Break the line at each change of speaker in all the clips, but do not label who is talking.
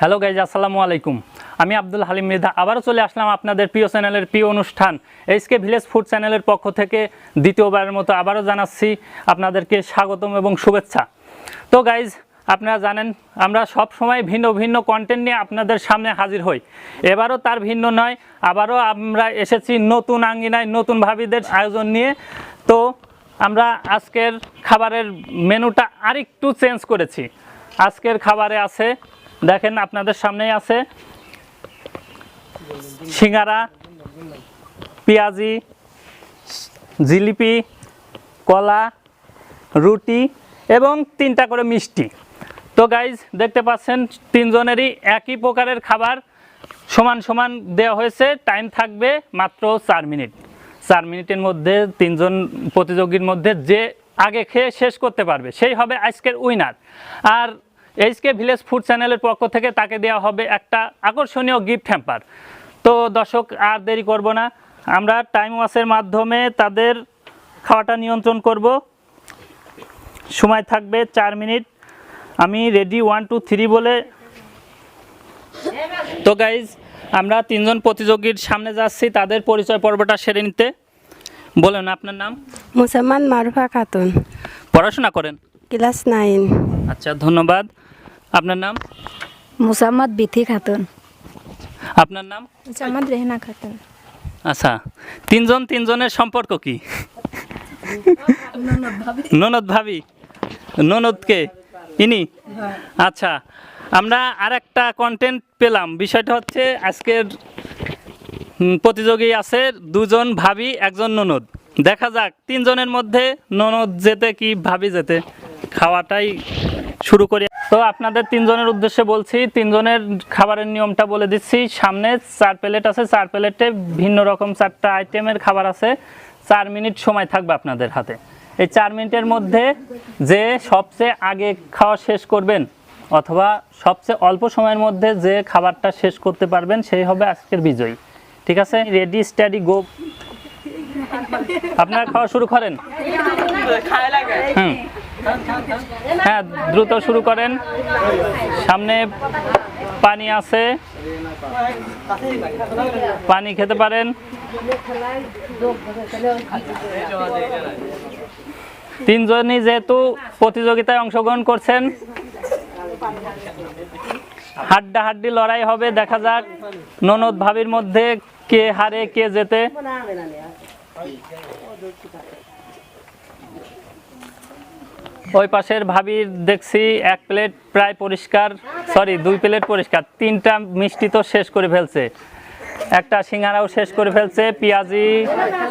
Hello guys, আসসালামু আলাইকুম। আমি আব্দুল হালিম মৃধা, আবারও চলে আসলাম আপনাদের প্রিয় চ্যানেলের প্রিয় অনুষ্ঠান এইচকে ভিলেজ ফুড চ্যানেলের পক্ষ থেকে। দ্বিতীয়বারের মতো আবারও জানাচ্ছি আপনাদেরকে স্বাগতম এবং শুভেচ্ছা। তো গাইজ, আপনারা জানেন, আমরা সব সময় ভিন্ন ভিন্ন কন্টেন্ট নিয়ে আপনাদের সামনে হাজির হই। এবারও তার ভিন্ন নয়, আবারও আমরা এসেছি নতুন আঙ্গিনায়, নতুন ভাবিদের আয়োজন নিয়ে। তো আমরা আজকের খাবারের মেনুটা আরেকটু চেঞ্জ করেছি। আজকের খাবারে আছে দেখেন আপনাদের সামনেই আছে সিঙ্গারা, পেঁয়াজি, জিলিপি, কলা, রুটি এবং তিনটা করে মিষ্টি। তো গাইজ দেখতে পাচ্ছেন তিনজনেরই একই প্রকারের খাবার সমান সমান দেওয়া হয়েছে। টাইম থাকবে মাত্র চার মিনিট। চার মিনিটের মধ্যে তিনজন প্রতিযোগীর মধ্যে যে আগে খেয়ে শেষ করতে পারবে, সেই হবে আজকের উইনার আর এইচকে ভিলেজ ফুড চ্যানেলের পক্ষ থেকে তাকে দেওয়া হবে একটা আকর্ষণীয় গিফট হ্যাম্পার তো দর্শক আর দেরি করব না। আমরা টাইম ওয়াসের মাধ্যমে তাদের খাওয়াটা নিয়ন্ত্রণ করব। সময় থাকবে চার মিনিট। আমি রেডি ওয়ান টু থ্রি বলে তো গাইজ আমরা তিনজন প্রতিযোগীর সামনে যাচ্ছি। তাদের পরিচয় পর্বটা সেরে নিতে। বলেন আপনার নাম?
মুসাম্মান মারুফা খাতুন।
পড়াশোনা করেন?
Class nine.
আচ্ছা ধন্যবাদ। আপনার নাম?
মুসাম্মদ বিথি খাতুন।
আপনার নাম?
মুসাম্মদ রেহনা খাতুন।
আচ্ছা তিনজন তিনজনের সম্পর্ক কি? ননদ ভাবি। ননদকে ইনি? আচ্ছা আমরা আর একটা কন্টেন্ট পেলাম। বিষয়টা হচ্ছে আজকের প্রতিযোগী আছে দুজন ভাবি একজন ননদ। দেখা যাক তিনজনের মধ্যে ননদ যেতে কি ভাবি যেতে। খাওয়াটাই শুরু করি। তো আপনাদের তিনজনের উদ্দেশ্যে বলছি তিনজনের খাবারের নিয়মটা বলে দিচ্ছি। সামনে চার প্লেট আছে চার প্লেটে ভিন্ন রকম চারটা আইটেমের খাবার আছে। চার মিনিট সময় থাকবে আপনাদের হাতে। এই চার মিনিটের মধ্যে যে সবচেয়ে আগে খাওয়া শেষ করবেন অথবা সবচেয়ে অল্প সময়ের মধ্যে যে খাবারটা শেষ করতে পারবেন সেই হবে আজকের বিজয়ী। ঠিক আছে? রেডি স্টাডি গো আপনারা খাওয়া শুরু করেন। হুম। হ্যাঁ দ্রুত শুরু করেন। সামনে পানি আছে। পানি খেতে পারেন। তিনজনই যেহেতু প্রতিযোগিতায় অংশগ্রহণ করছেন হাড্ডা হাড্ডি লড়াই হবে, দেখা যাক ননদ ভাবির মধ্যে কে হারে, কে যেতে ওই পাশের ভাবির দেখছি এক প্লেট প্রায় পরিষ্কার সরি দুই প্লেট পরিষ্কার, তিনটা মিষ্টি তো শেষ করে ফেলছে। একটা সিঙ্গারাও শেষ করে ফেলছে, পেঁয়াজি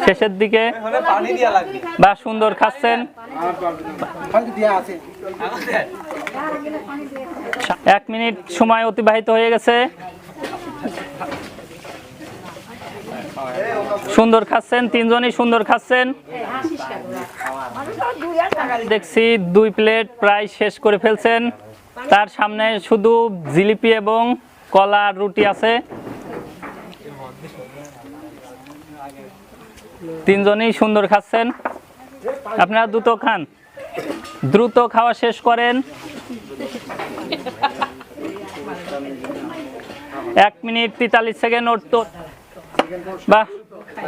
শেষের দিকে। বা সুন্দর খাচ্ছেন। এক মিনিট সময় অতিবাহিত হয়ে গেছে। সুন্দর খাচ্ছেন, তিনজনই সুন্দর খাচ্ছেন। দেখছি দুই প্লেট প্রায় শেষ করে ফেলছেন। তার সামনে শুধু জিলিপি এবং কলা রুটি আছে। তিনজনই সুন্দর খাচ্ছেন। আপনারা দ্রুত খান। দ্রুত খাওয়া শেষ করেন। এক মিনিট তেতাল্লিশ সেকেন্ড বাহ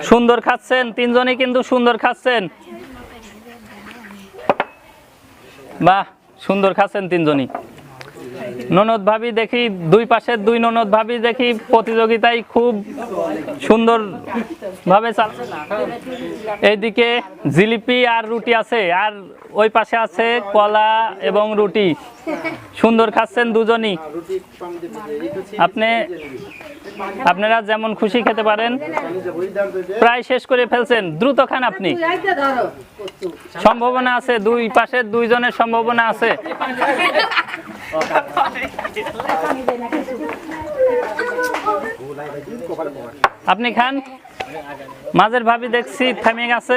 সুন্দর খাচ্ছেন। তিনজনই কিন্তু সুন্দর খাচ্ছেন। বাহ সুন্দর খাচ্ছেন তিনজনই। ননদ ভাবি দেখি, দুই পাশের দুই ননদ ভাবি দেখি প্রতিযোগিতায় খুব সুন্দর ভাবে এইদিকে জিলিপি আর রুটি আছে, আর ওই পাশে আছে কলা এবং রুটি। সুন্দর খাচ্ছেন দুজনই। আপনি, আপনারা যেমন খুশি খেতে পারেন। প্রায় শেষ করে ফেলছেন। দ্রুত খান আপনি। সম্ভাবনা আছে, দুই পাশে দুইজনের সম্ভাবনা আছে। আপনি খান। মাঝের ভাবি দেখছি থামিয়ে গেছে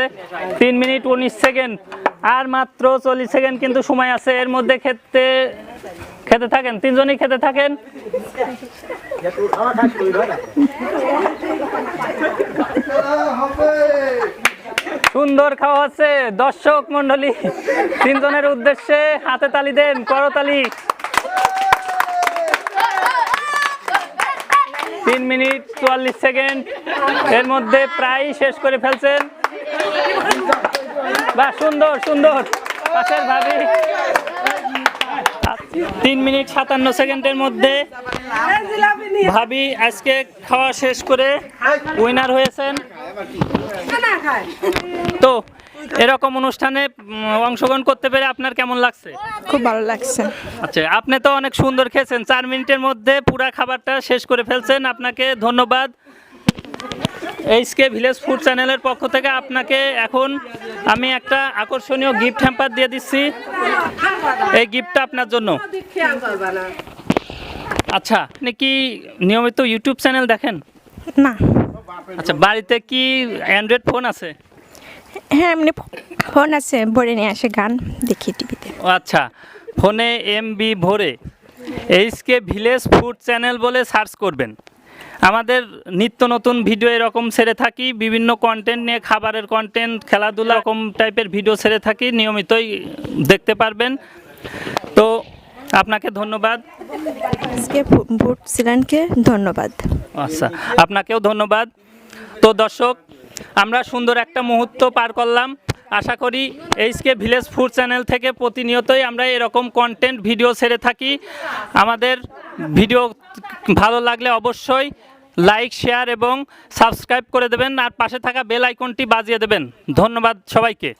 তিন মিনিট উনিশ সেকেন্ড। আর মাত্র চল্লিশ সেকেন্ড কিন্তু সময় আছে। এর মধ্যে খেতে খেতে থাকেন? তিনজনই খেতে থাকেন? সুন্দর খাওয়া হচ্ছে। দর্শক মন্ডলী তিনজনের উদ্দেশ্যে হাতে তালি দেন, করতালি তিন মিনিট চুয়াল্লিশ সেকেন্ড। এর মধ্যে প্রায় শেষ করে ফেলছেন। বা সুন্দর সুন্দর। পাশের ভাবি। তিন মিনিট সাতান্ন সেকেন্ডের মধ্যে ভাবি আজকে খাওয়া শেষ করে উইনার হয়েছেন। তো এরকম অনুষ্ঠানে অংশগ্রহণ করতে পেরে আপনার কেমন লাগছে?
খুব ভালো লাগছে।
আচ্ছা আপনি তো অনেক সুন্দর খেয়েছেন। চার মিনিটের মধ্যে পুরা খাবারটা শেষ করে ফেলছেন। আপনাকে ধন্যবাদ। এইচকে ভিলেজ ফুড চ্যানেলের পক্ষ থেকে আপনাকে এখন আমি একটা আকর্ষণীয় গিফট হ্যাম্পার দিয়ে দিচ্ছি। এই গিফটটা আপনার জন্য। আচ্ছা আপনি কি নিয়মিত ইউটিউব চ্যানেল দেখেন?
না।
আচ্ছা বাড়িতে কি অ্যান্ড্রয়েড ফোন আছে?
হ্যাঁ এমনি ফোন আছে ভরে নিয়ে আসে গান দেখি টিভিতে।
আচ্ছা ফোনে এমবি ভরে এইচকে ভিলেজ ফুড চ্যানেল বলে সার্চ করবেন। আমাদের নিত্য নতুন ভিডিও এরকম ছেড়ে থাকি বিভিন্ন কন্টেন্ট নিয়ে খাবারের কন্টেন্ট খেলাধুলা এরকম টাইপের ভিডিও ছেড়ে থাকি নিয়মিতই দেখতে পারবেন। তো আপনাকে ধন্যবাদ।
আজকে ভোট ধন্যবাদ।
আচ্ছা আপনাকেও ধন্যবাদ। তো দর্শক আমরা সুন্দর একটা মুহূর্ত পার করলাম। আশা করি এইচকে ভিলেজ ফুড চ্যানেল থেকে প্রতিনিয়তই আমরা এরকম কন্টেন্ট ভিডিও ছেড়ে থাকি। আমাদের ভিডিও ভালো লাগলে অবশ্যই লাইক শেয়ার এবং সাবস্ক্রাইব করে দেবেন। আর পাশে থাকা বেল আইকনটি বাজিয়ে দেবেন। ধন্যবাদ সবাইকে।